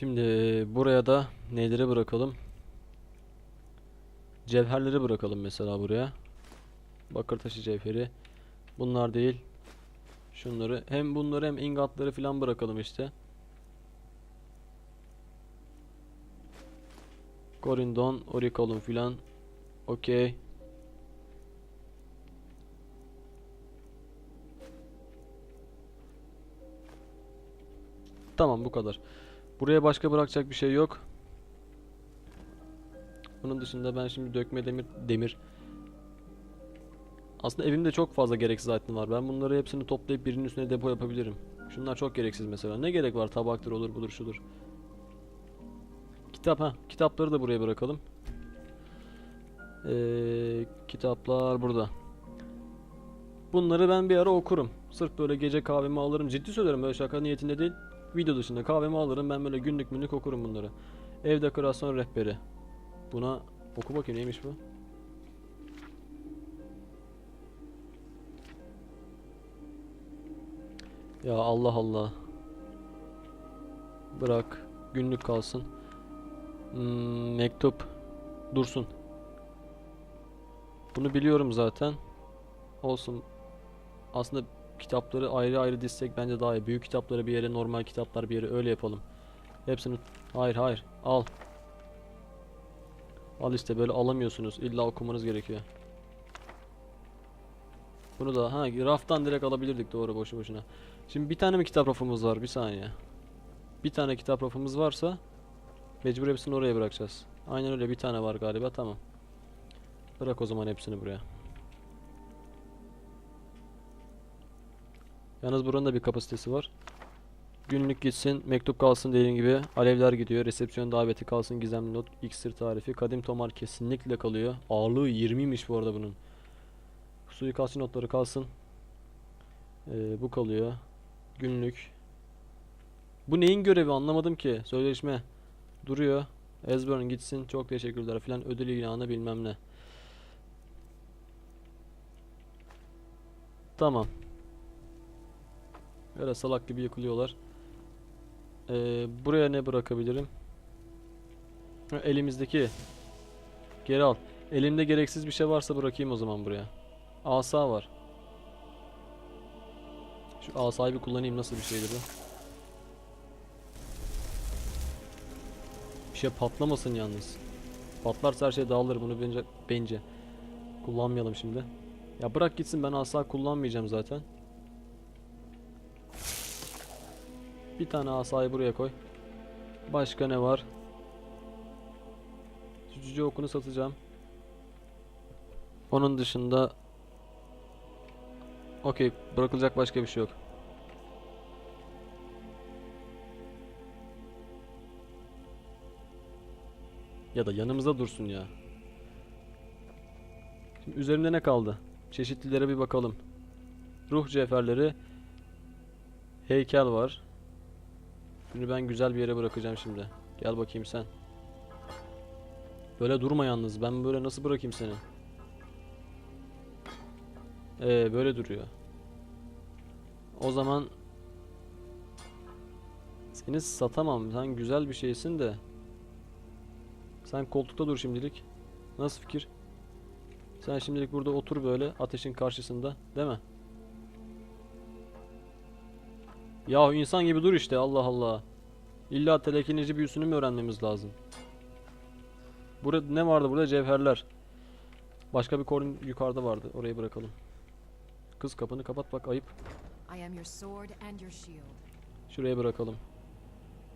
Şimdi buraya da neleri bırakalım? Cevherleri bırakalım mesela buraya. Bakır taşı cevheri. Bunlar değil. Şunları hem bunları hem ingatları falan bırakalım işte. Corindon, Oricolum filan. Okey. Tamam bu kadar. Buraya başka bırakacak bir şey yok. Bunun dışında ben şimdi dökme demir demir. Aslında evimde çok fazla gereksiz item var. Ben bunları hepsini toplayıp birinin üstüne depo yapabilirim. Şunlar çok gereksiz mesela. Ne gerek var? Tabaktır olur budur şudur. Kitap ha. Kitapları da buraya bırakalım. Ee, kitaplar burada. Bunları ben bir ara okurum. Sırf böyle gece kahvemi alırım. Ciddi söylerim böyle şaka niyetinde değil. Video dışında kahvemi alırım. Ben böyle günlük günlük okurum bunları. Ev dekorasyon rehberi. Buna oku bakayım neymiş bu? Ya Allah Allah. Bırak. Günlük kalsın. Hmm, mektup. Dursun. Bunu biliyorum zaten. Olsun. Aslında kitapları ayrı ayrı dizsek bence daha iyi. Büyük kitapları bir yere, normal kitaplar bir yere öyle yapalım. Hepsini... Hayır hayır. Al. Al işte böyle alamıyorsunuz. İlla okumanız gerekiyor. Bunu da ha raftan direkt alabilirdik doğru boşu boşuna. Şimdi bir tane mi kitap rafımız var? Bir saniye. Bir tane kitap rafımız varsa mecbur hepsini oraya bırakacağız. Aynen öyle bir tane var galiba tamam. Bırak o zaman hepsini buraya. Yalnız buranın da bir kapasitesi var. Günlük gitsin, mektup kalsın dediğim gibi. Alevler gidiyor, resepsiyon daveti kalsın, gizemli not, iksir tarifi, kadim tomar kesinlikle kalıyor. Ağırlığı 20'ymiş bu arada bunun. Suikastçı notları kalsın. Ee, bu kalıyor. Günlük. Bu neyin görevi anlamadım ki. Sözleşme. Duruyor. Ezburn gitsin. Çok teşekkürler filan. Ödül ilanı bilmem ne. Tamam. Böyle salak gibi yıkılıyorlar. Ee, buraya ne bırakabilirim? Elimizdeki. Geri al. Elimde gereksiz bir şey varsa bırakayım o zaman buraya. Asa var. Şu asayı bir kullanayım nasıl bir şeydir bu? Bir şey patlamasın yalnız. Patlarsa her şey dağılır bunu bence bence. Kullanmayalım şimdi. Ya bırak gitsin ben asa kullanmayacağım zaten. Bir tane asayı buraya koy. Başka ne var? Şu okunu satacağım. Onun dışında Okey, bırakılacak başka bir şey yok. Ya da yanımızda dursun ya. Şimdi üzerimde ne kaldı? Çeşitlilere bir bakalım. Ruh cevherleri. Heykel var. Bunu ben güzel bir yere bırakacağım şimdi. Gel bakayım sen. Böyle durma yalnız. Ben böyle nasıl bırakayım seni? Ee, böyle duruyor. O zaman seni satamam. Sen güzel bir şeysin de. Sen koltukta dur şimdilik. Nasıl fikir? Sen şimdilik burada otur böyle ateşin karşısında, değil mi? Yahu insan gibi dur işte Allah Allah. İlla telekineci büyüsünü mü öğrenmemiz lazım? Burada ne vardı burada? Cevherler. Başka bir korun yukarıda vardı. Orayı bırakalım. Kız kapını kapat bak ayıp. Şuraya bırakalım.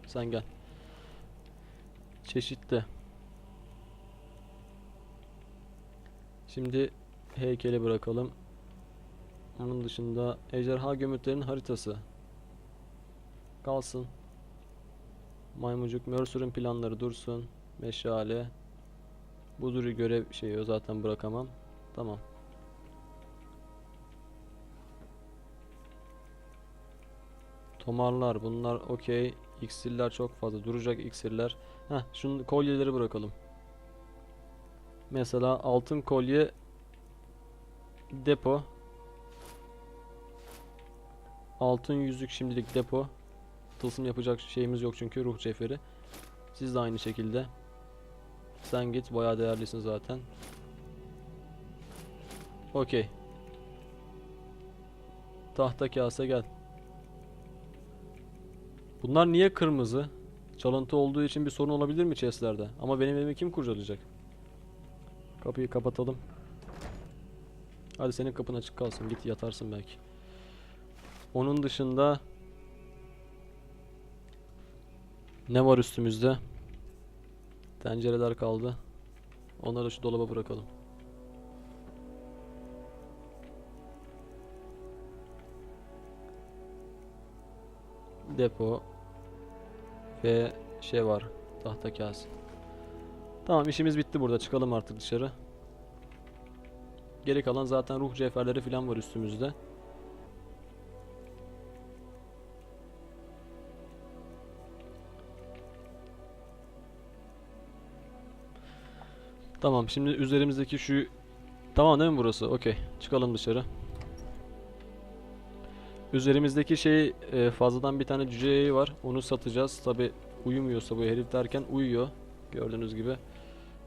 Sen gel. Çeşitli. Şimdi heykeli bırakalım. Onun dışında ejderha gömütlerinin haritası. Kalsın. Maymuncuk Mercer'ın planları dursun. Meşale. Budur'u görev şeyi zaten bırakamam. Tamam. Tomarlar bunlar okey. İksirler çok fazla. Duracak iksirler. Heh şunu kolyeleri bırakalım. Mesela altın kolye depo. Altın yüzük şimdilik depo. Tılsım yapacak şeyimiz yok çünkü ruh cevheri. Siz de aynı şekilde. Sen git bayağı değerlisin zaten. Okey. Tahta kase gel. Bunlar niye kırmızı? Çalıntı olduğu için bir sorun olabilir mi chestlerde? Ama benim evimi kim kurcalayacak? Kapıyı kapatalım. Hadi senin kapın açık kalsın. Git yatarsın belki. Onun dışında ne var üstümüzde? Tencereler kaldı. Onları da şu dolaba bırakalım. Depo ve şey var. Tahta kase. Tamam işimiz bitti burada. Çıkalım artık dışarı. Geri kalan zaten ruh cevherleri falan var üstümüzde. Tamam şimdi üzerimizdeki şu Tamam değil mi burası? Okey. Çıkalım dışarı. Üzerimizdeki şey e, fazladan bir tane cüce var. Onu satacağız. Tabi uyumuyorsa bu herif derken uyuyor. Gördüğünüz gibi.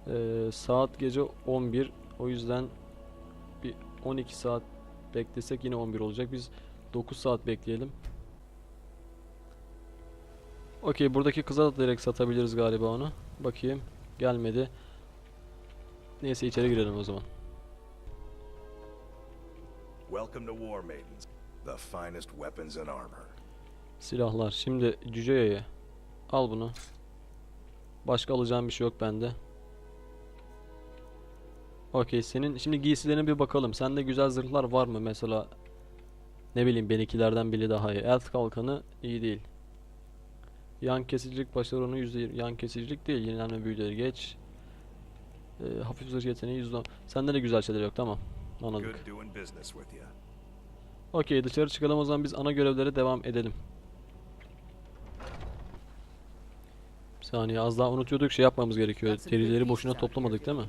E, saat gece 11. O yüzden bir 12 saat beklesek yine 11 olacak. Biz 9 saat bekleyelim. Okey buradaki kıza da direkt satabiliriz galiba onu. Bakayım. Gelmedi. Neyse içeri girelim o zaman. Welcome to War Maidens, the finest weapons and armor. Silahlar. Şimdi cüce yayı. Al bunu. Başka alacağım bir şey yok bende. Okey senin şimdi giysilerine bir bakalım. Sende güzel zırhlar var mı mesela? Ne bileyim benimkilerden biri daha iyi. Elf kalkanı iyi değil. Yan kesicilik başarı oranı %20. Yan kesicilik değil. Yenilenme büyüleri geç. Ee, hafif zırh yeteneği %10. Sende de güzel şeyler yok tamam. Anladık. Okey dışarı çıkalım o zaman biz ana görevlere devam edelim. Bir saniye az daha unutuyorduk şey yapmamız gerekiyor. Derileri boşuna toplamadık değil mi?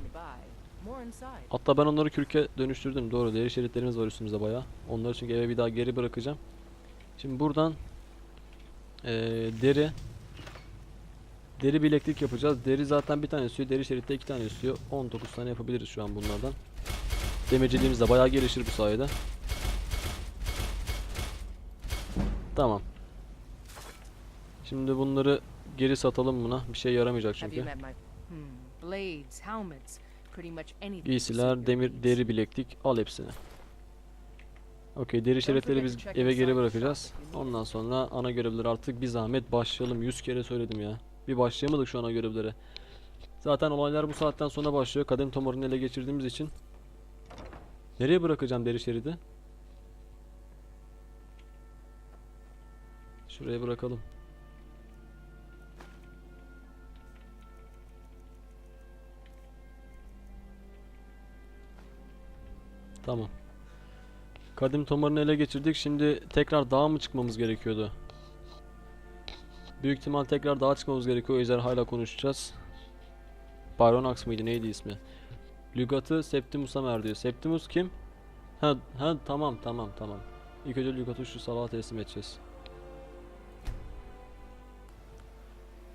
Hatta ben onları kürke dönüştürdüm. Doğru deri şeritlerimiz var üstümüzde bayağı. Onları çünkü eve bir daha geri bırakacağım. Şimdi buradan eee, deri deri bileklik yapacağız. Deri zaten bir tane istiyor. Deri şeritte iki tane istiyor. 19 tane yapabiliriz şu an bunlardan. Demirciliğimiz de bayağı gelişir bu sayede. Tamam. Şimdi bunları geri satalım buna. Bir şey yaramayacak çünkü. hmm, Giysiler, demir, deri bileklik al hepsini. Okey, deri şeritleri biz eve geri bırakacağız. Ondan sonra ana görevleri artık bir zahmet başlayalım. 100 kere söyledim ya. Bir başlayamadık şu ana görevlere. Zaten olaylar bu saatten sonra başlıyor. Kadem Tomor'unu ele geçirdiğimiz için. Nereye bırakacağım deri şeridi? Şuraya bırakalım. Tamam. Kadim Tomar'ını ele geçirdik. Şimdi tekrar dağa mı çıkmamız gerekiyordu? Büyük ihtimal tekrar dağa çıkmamız gerekiyor. Ejderhayla konuşacağız. Baronax mıydı? Neydi ismi? Lügat'ı Septimus'a ver diyor. Septimus kim? Ha, ha tamam tamam tamam. İlk önce Lügat'ı şu salağa teslim edeceğiz.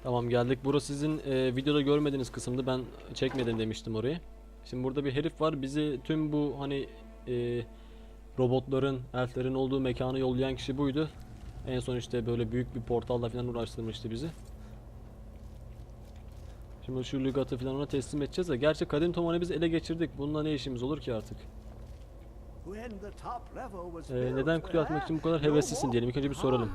Tamam geldik. Burası sizin e, videoda görmediğiniz kısımdı. Ben çekmedim demiştim orayı. Şimdi burada bir herif var. Bizi tüm bu hani e, robotların, elflerin olduğu mekanı yollayan kişi buydu. En son işte böyle büyük bir portalla falan uğraştırmıştı bizi. Şimdi şu lügatı falan ona teslim edeceğiz de. Gerçi Kadim Tomar'ı biz ele geçirdik. Bununla ne işimiz olur ki artık? Ee, neden kutuyu atmak için bu kadar heveslisin diyelim. İlk önce bir soralım.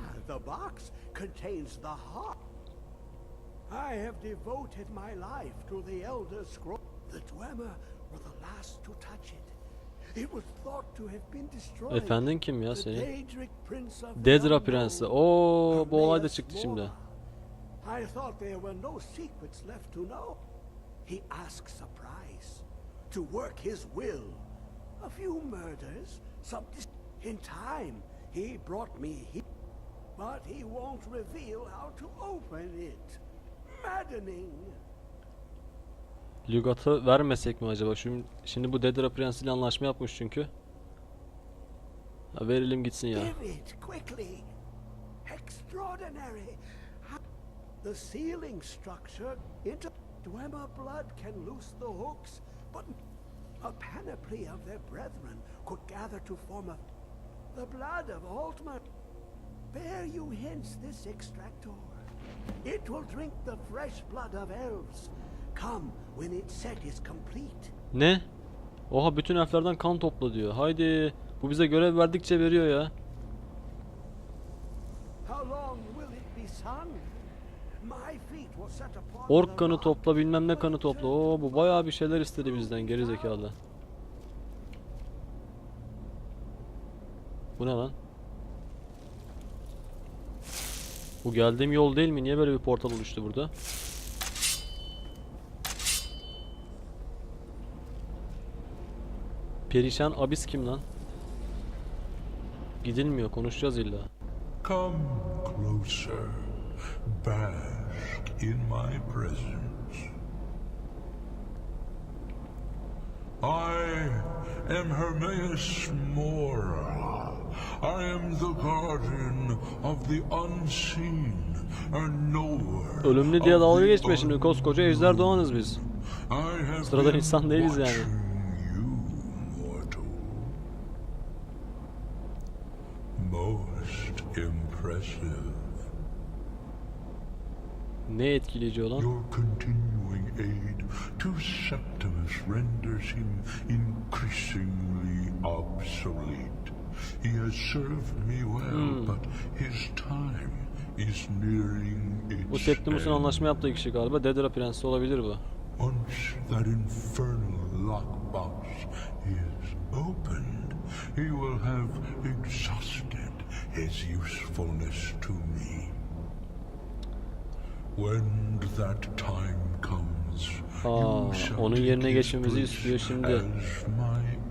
I have devoted my life to the Elder Scroll. The Dwemer were the last to touch it. Efendin kim ya The seni? Daedric Prince of the Dedra Prensi. Oo bu olay da çıktı şimdi. I thought there were no secrets left to know. He asks a price to work his will. A few murders, some in time he brought me here, but he won't reveal how to open it. Maddening. Lügat'ı vermesek mi acaba? Şimdi, şimdi bu Dedra Prensi ile anlaşma yapmış çünkü. Ha, verelim gitsin ya. The sealing structure into Dwemer blood can loose the hooks, but a panoply of their brethren could gather to form a the blood of Altmer. Bear you hence this extractor. It will drink the fresh blood of elves. Come when its set is complete. Ne? Oha bütün elflerden kan topla diyor. Haydi. Bu bize görev verdikçe veriyor ya. Ork kanı topla bilmem ne kanı topla. Oo bu bayağı bir şeyler istedi bizden geri zekalı. Bu ne lan? Bu geldiğim yol değil mi? Niye böyle bir portal oluştu burada? Perişan abis kim lan? Gidilmiyor konuşacağız illa. Come closer. Bask in my presence. I am Hermaeus Mora. I am the guardian of the unseen, a knower. Ölümlü diye dalga geçme şimdi koskoca ejder doğanız biz. Sıradan insan değiliz yani. Most impressive. Ne etkileyici olan? Your continuing aid to Septimus renders him increasingly obsolete. He has served me well, but his time is nearing its Bu Septimus'un anlaşma yaptığı kişi galiba. Dedra Prensi olabilir bu. Once that infernal lockbox is opened, he will have exhausted his usefulness to me. When that time comes, Aa, onun yerine geçmemizi istiyor şimdi.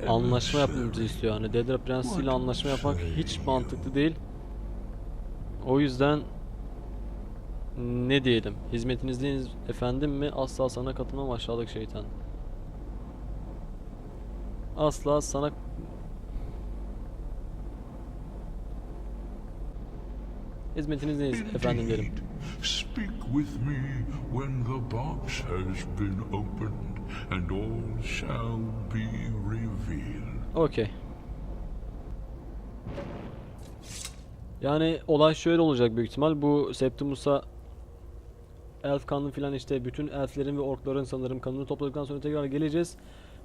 Anlaşma yapmamızı istiyor yani. Dedra Prensi ile anlaşma yapmak hiç mantıklı değil. O yüzden ne diyelim? Hizmetinizdeyiz efendim mi? Asla sana katılmam aşağılık şeytan. Asla sana Hizmetinizdeyiz efendim derim. Speak with me when the box has been opened, and all shall be revealed. Okey. Yani olay şöyle olacak büyük ihtimal. Bu Septimus'a elf kanlı filan işte bütün elflerin ve orkların sanırım kanını topladıktan sonra tekrar geleceğiz.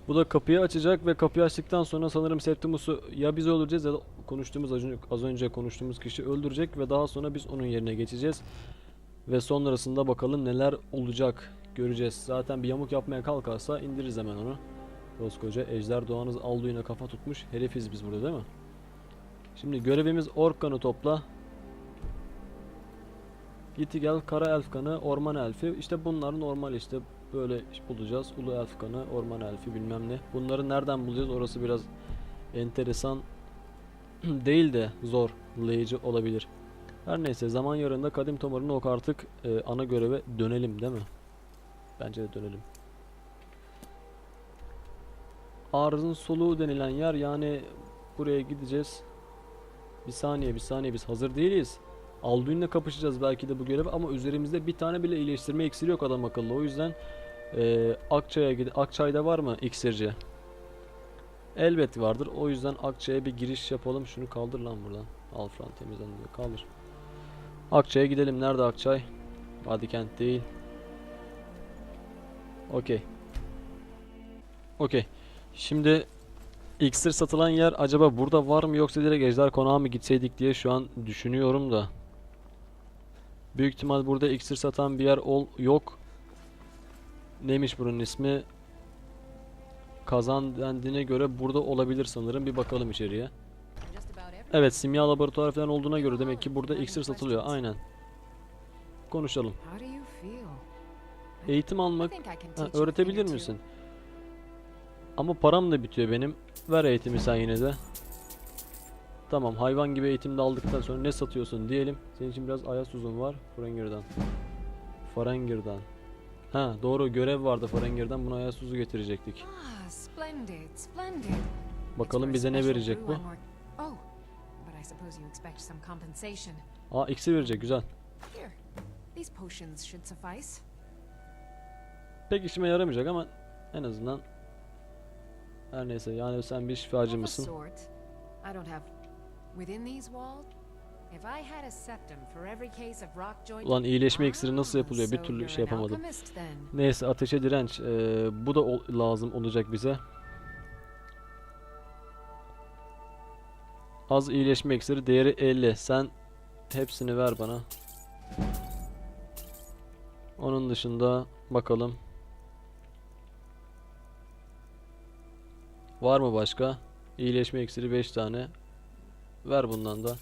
Bu da kapıyı açacak ve kapıyı açtıktan sonra sanırım Septimus'u ya biz öldüreceğiz ya da konuştuğumuz az önce, az önce konuştuğumuz kişi öldürecek ve daha sonra biz onun yerine geçeceğiz. Ve sonrasında bakalım neler olacak göreceğiz. Zaten bir yamuk yapmaya kalkarsa indiririz hemen onu. Koskoca Ejder Doğanız Alduin'e kafa tutmuş herifiz biz burada değil mi? Şimdi görevimiz ork kanı topla. Gitti gel kara elf kanı, orman elfi. İşte bunlar normal işte böyle bulacağız. Ulu elf kanı, orman elfi bilmem ne. Bunları nereden bulacağız orası biraz enteresan değil de zorlayıcı olabilir. Her neyse zaman yarında kadim tomarını ok artık e, ana göreve dönelim değil mi? Bence de dönelim. Arzın soluğu denilen yer yani buraya gideceğiz. Bir saniye bir saniye biz hazır değiliz. Alduin'le kapışacağız belki de bu görev ama üzerimizde bir tane bile iyileştirme iksiri yok adam akıllı. O yüzden eee Akçay'a gid Akçay'da var mı iksirci? Elbet vardır. O yüzden Akçay'a bir giriş yapalım. Şunu kaldır lan buradan. Alfran temizlen diyor. Kaldır. Akçay'a gidelim. Nerede Akçay? Vadikent değil. Okey. Okey. Şimdi iksir satılan yer acaba burada var mı yoksa direkt Ejder Konağı mı gitseydik diye şu an düşünüyorum da. Büyük ihtimal burada iksir satan bir yer ol yok. Neymiş bunun ismi? Kazan dendiğine göre burada olabilir sanırım. Bir bakalım içeriye. Evet simya laboratuvarı falan olduğuna göre demek ki burada iksir satılıyor. Aynen. Konuşalım. Eğitim almak Ha, öğretebilir misin? Ama param da bitiyor benim. Ver eğitimi sen yine de. Tamam hayvan gibi eğitimde aldıktan sonra ne satıyorsun diyelim. Senin için biraz ayas uzun var. Farengir'den. Farengir'den. Ha doğru görev vardı Farengir'den buna ayas uzu getirecektik. Bakalım bize ne verecek bu? Oh. Aa iksir verecek güzel. Pek işime yaramayacak ama en azından her neyse yani sen bir şifacı mısın? Ulan iyileşme iksiri nasıl Ah, yapılıyor bir türlü şey yapamadım. Neyse ateşe direnç. Ee, bu da ol- lazım olacak bize. Az iyileşme iksiri değeri 50. Sen hepsini ver bana. Onun dışında bakalım. Var mı başka? İyileşme iksiri 5 tane. Ver bundan da.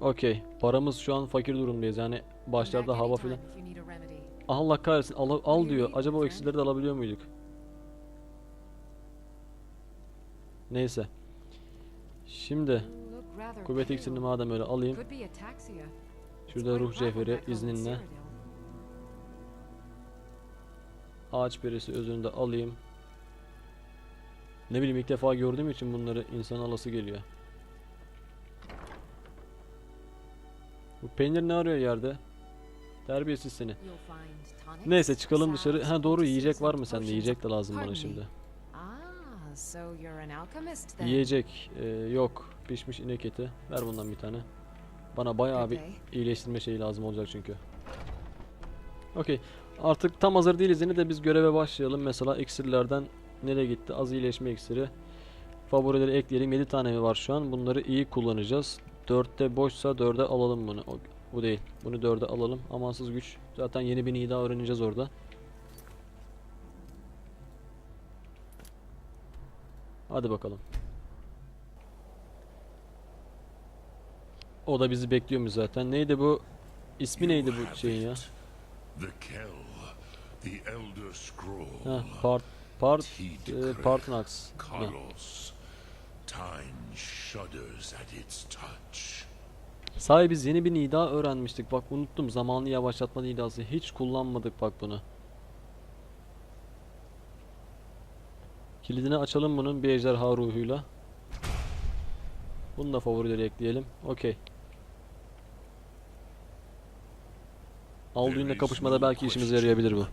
Okey. Paramız şu an fakir durumdayız. Yani başlarda hava filan. Allah kahretsin al, al diyor. Acaba o friend? iksirleri de alabiliyor muyduk? Neyse. Şimdi kuvvet iksirini madem öyle alayım. Şurada ruh cevheri izninle. Ağaç perisi özünü de alayım. Ne bileyim ilk defa gördüğüm için bunları insan alası geliyor. Bu peynir ne arıyor yerde? Terbiyesiz seni. Neyse çıkalım dışarı. Ha doğru yiyecek var mı sende? Yiyecek de lazım bana şimdi. Ah. Yiyecek e, yok. Pişmiş inek eti. Ver bundan bir tane. Bana bayağı bir iyileştirme şeyi lazım olacak çünkü. Okey. Artık tam hazır değiliz yine de biz göreve başlayalım. Mesela iksirlerden nereye gitti? Az iyileşme iksiri. Favorileri ekleyelim. 7 tane mi var şu an? Bunları iyi kullanacağız. 4'te boşsa 4'e alalım bunu. O, bu değil. Bunu 4'e alalım. Amansız güç. Zaten yeni bir nida öğreneceğiz orada. Hadi bakalım. O da bizi bekliyormuş zaten. Neydi bu? İsmi neydi bu şeyin ya? The Kell, the Elder Scroll. Ha, part part e, Partnax. Carlos. Time shudders at its touch. Sahi biz yeni bir nida öğrenmiştik. Bak unuttum. Zamanı yavaşlatma nidası. Hiç kullanmadık bak bunu. Kilidini açalım bunun bir ejderha ruhuyla. Bunu da favorileri ekleyelim. Okey. Alduin'le kapışmada belki işimize yarayabilir bu.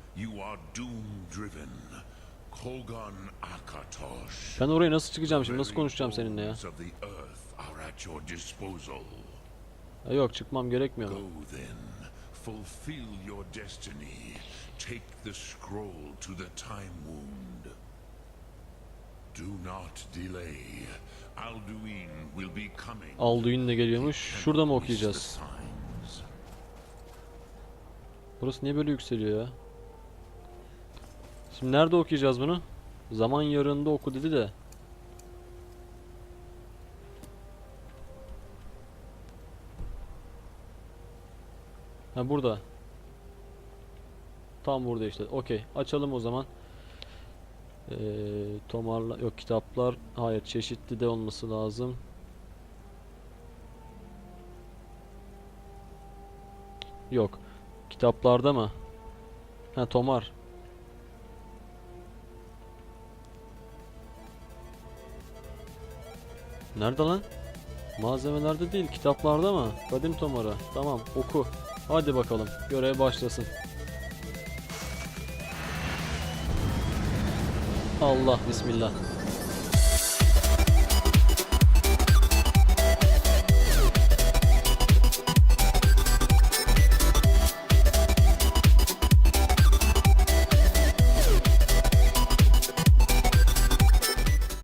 Ben oraya nasıl çıkacağım şimdi? Nasıl konuşacağım seninle ya? Ha, yok çıkmam gerekmiyor mu? Fulfill your destiny. Take the scroll to the time wound. Do not delay. Alduin will be coming. Alduin de geliyormuş. Şurada mı okuyacağız? Burası niye böyle yükseliyor ya? Şimdi nerede okuyacağız bunu? Zaman yarığında oku dedi de. Ha burada. Tam burada işte. Okey. Açalım o zaman. Ee, tomarla yok kitaplar. Hayır çeşitli de olması lazım. Yok. Kitaplarda mı? Ha tomar. Nerede lan? Malzemelerde değil, kitaplarda mı? Kadim tomara. Tamam, oku. Hadi bakalım, görev başlasın. Allah, bismillah.